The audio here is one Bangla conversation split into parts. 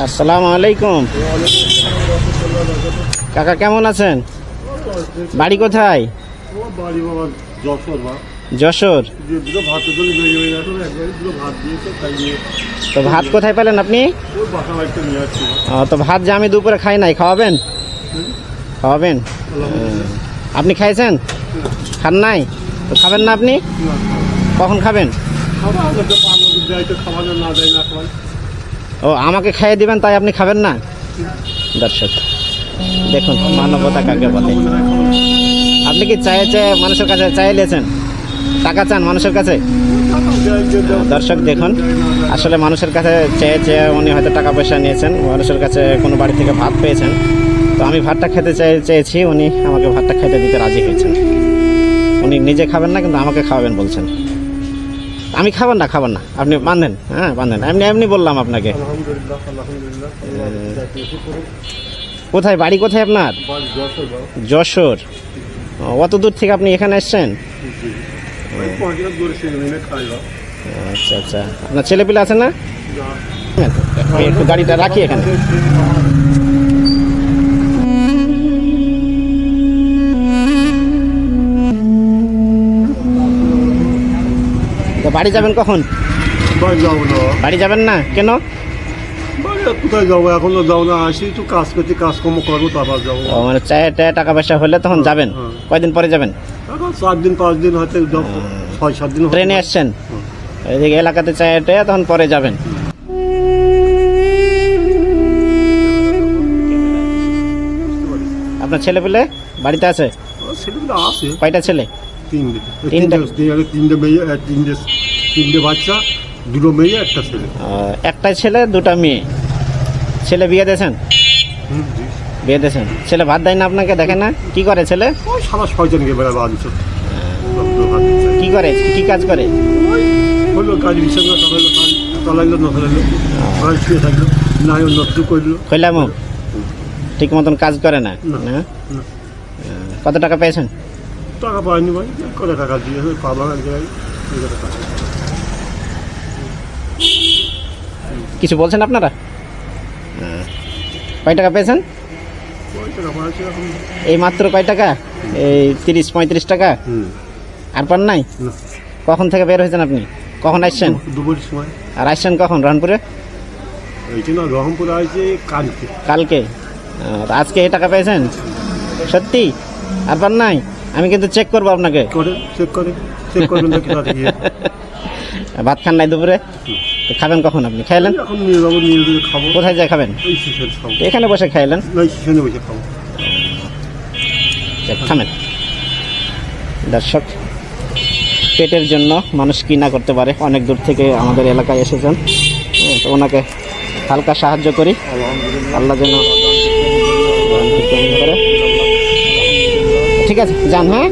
আসসালামু আলাইকুম। কাকা কেমন আছেন? বাড়ি কোথায়? যশোর তো ভাত কোথায় পেলেন আপনি? তো ভাত যে আমি দুপুরে খাই নাই খাওয়াবেন? খাওয়াবেন? আপনি খাইছেন? খান নাই? তো খাবেন না আপনি? কখন খাবেন? খাবার না দেয় না খাবার ও, আমাকে খাইয়ে দিবেন, তাই আপনি খাবেন না? দর্শক, দেখুন, মানবতা কাকে বলে। আপনি কি চায়ে চায়ে মানুষের কাছে চাইলেছেন টাকা চান মানুষের কাছে? দর্শক, দেখুন, আসলে মানুষের কাছে চেয়ে চেয়ে উনি হয়তো টাকা পয়সা নিয়েছেন, মানুষের কাছে কোনো বাড়ি থেকে ভাত পেয়েছেন। তো আমি ভাতটা খেতে চাই চেয়েছি, উনি আমাকে ভাতটা খেতে দিতে রাজি হয়েছেন। উনি নিজে খাবেন না, কিন্তু আমাকে খাওয়াবেন বলছেন। আমি খাবেন না খাবার না। আপনি বাঁধেন হ্যাঁ বাঁধেন। এমনি এমনি বললাম আপনাকে। কোথায় বাড়ি কোথায় আপনার? যশোর অত দূর থেকে আপনি এখানে এসছেন? আচ্ছা আচ্ছা। আপনার ছেলেপিলে আছে না। একটু গাড়িটা রাখি এখানে। বাড়ি যাবেন কখন? বাড়ি যাব না। বাড়ি যাবেন না? কেন? বাড়ি কোথায় যাব? এখন যাব না আসি একটু কাজ করছি কাজকর্ম করব তারপর যাব। মানে চায়ে টায়ে টাকা পয়সা হলে তখন যাবেন? হ্যাঁ। কয়দিন পরে যাবেন? চার দিন পাঁচ দিন হয়তো যাব ছয় সাত দিন হয়তো ট্রেনে আসছেন। এদিকে এলাকাতে চায়ে টায়ে তখন পরে যাবেন? আপনার ছেলে পেলে বাড়িতে আছে। কয়টা ছেলে? তিনটে তিনটে? তিনটে তিনটে মেয়ে তিনটে তিনটে বাচ্চা দুটো মেয়ে একটা ছেলে। আহ, একটাই ছেলে দুটা মেয়ে। ছেলে বিয়ে দিয়েছেন? বিয়ে দিয়েছেন। ছেলে ভাত দেয় না আপনাকে? দেখে না। কি করে ছেলে? সারা ছয়জনকে আনছো কি করে? কি কাজ করে? হলো কাজ বিছানা চালাইলো না চালাইলো ঘরে শুয়ে থাকল। না নষ্ট করল কইলাম ঠিক মতন কাজ করে না? কত টাকা পেয়েছেন? টাকা পায়নি ভাই। কত টাকা দিয়ে পাবো এক জায়গায় কিছু বলছেন আপনারা? কয় টাকা পেয়েছেন? এই মাত্র কয় টাকা? এই তিরিশ পঁয়ত্রিশ টাকা? আর পান নাই? কখন থেকে বের হয়েছেন আপনি? কখন আসছেন? সময়। আর আসছেন কখন রহনপুরে? রহমপুর আছে কালকে। কালকে। আজকে এই টাকা পেয়েছেন? সত্যি? আর পান নাই? আমি কিন্তু চেক করব আপনাকে। চেক করে চেক করবেন দেখি রাতে গিয়ে ভাত খান নাই দুপুরে? খাবেন কখন আপনি? খাইলেন? কোথায় যায় খাবেন? এখানে বসে খাইলেন? না এই শিশনে বসে খাব। যাক, থামেন। দর্শক পেটের জন্য মানুষ কি না করতে পারে? অনেক দূর থেকে আমাদের এলাকায় এসেছেন। তো ওনাকে হালকা সাহায্য করি। আল্লাহ যেন করে। ঠিক আছে, যান হ্যাঁ?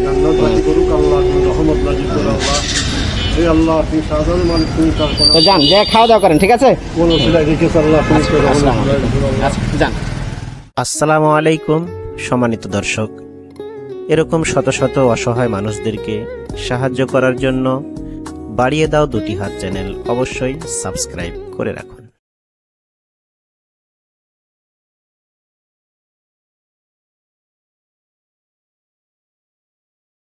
তো যান, যে খাওয়া দাওয়া করেন, ঠিক আছে? আচ্ছা যান। আসসালামু আলাইকুম, সম্মানিত দর্শক। এরকম শত শত অসহায় মানুষদেরকে সাহায্য করার জন্য বাড়িয়ে দাও দুটি হাত চ্যানেল অবশ্যই সাবস্ক্রাইব করে রাখুন।